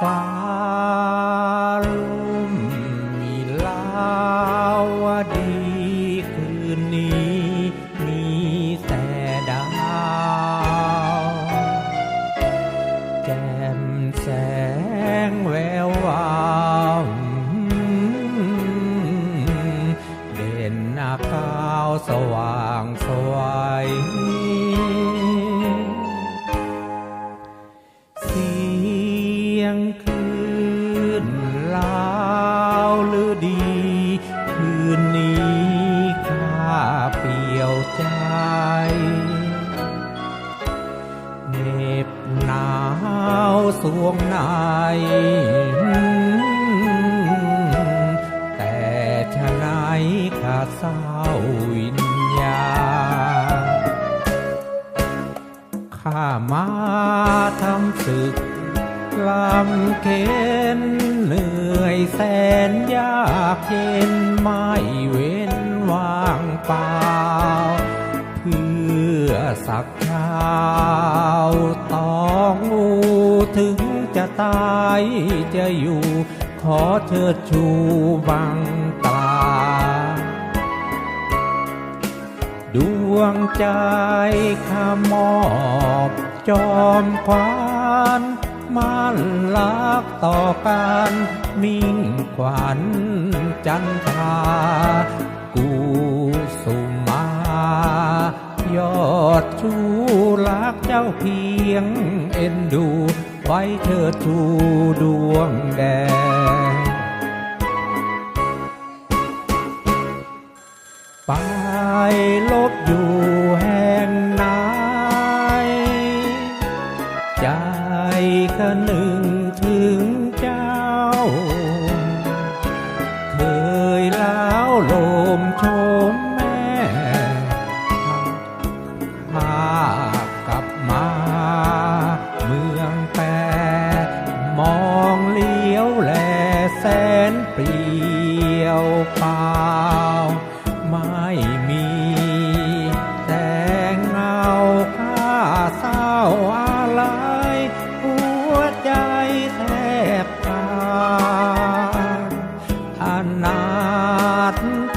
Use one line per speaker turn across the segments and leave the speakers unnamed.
ฟ้าลุ่มมีลาวดีคืนนี้มีแต่ดาวแจ่มแสงแวววาวเด่นอากาวสว่างสวย งคืนลาวหรือดี คืนนี้ข้าเปลี่ยวใจเหน็บหนาวสวงในแต่ชะไหนขาเศร้าวิญญาข้ามาทำศึก ลำเข็นเหนื่อยแสนยากเย็นไม่เว้นว่างเปล่า เพื่อสักเช้าต้องงูถึงจะตายจะอยู่ ขอเชิดชูบังตา ดวงใจข้ามอบ จอมขวาน มันลักต่อการมิ่งขวัญจันทรากูสุมายอดชูรักเจ้าเพียงเอ็นดู ไว้เธอชูดวงแดง ใจก็หนึ่งถึงเจ้า เคยแล้วลมชม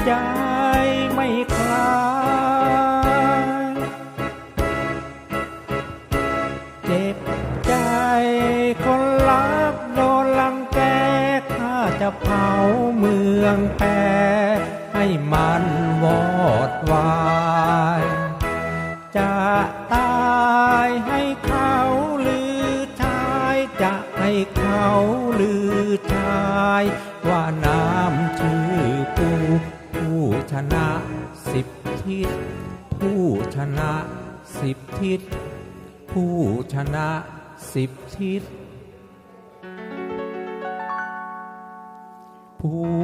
ใจไม่คลายเจ็บใจคนรักโดนลังแกข้าจะเผาเมืองแปรให้มันวอดวายจะตายให้เขาลือชายจะให้เขาลือชายว่าน้ำชื่อกูผู้ ชนะสิบทิศ ผู้ชนะสิบทิศ ผู้ชนะสิบทิศผู้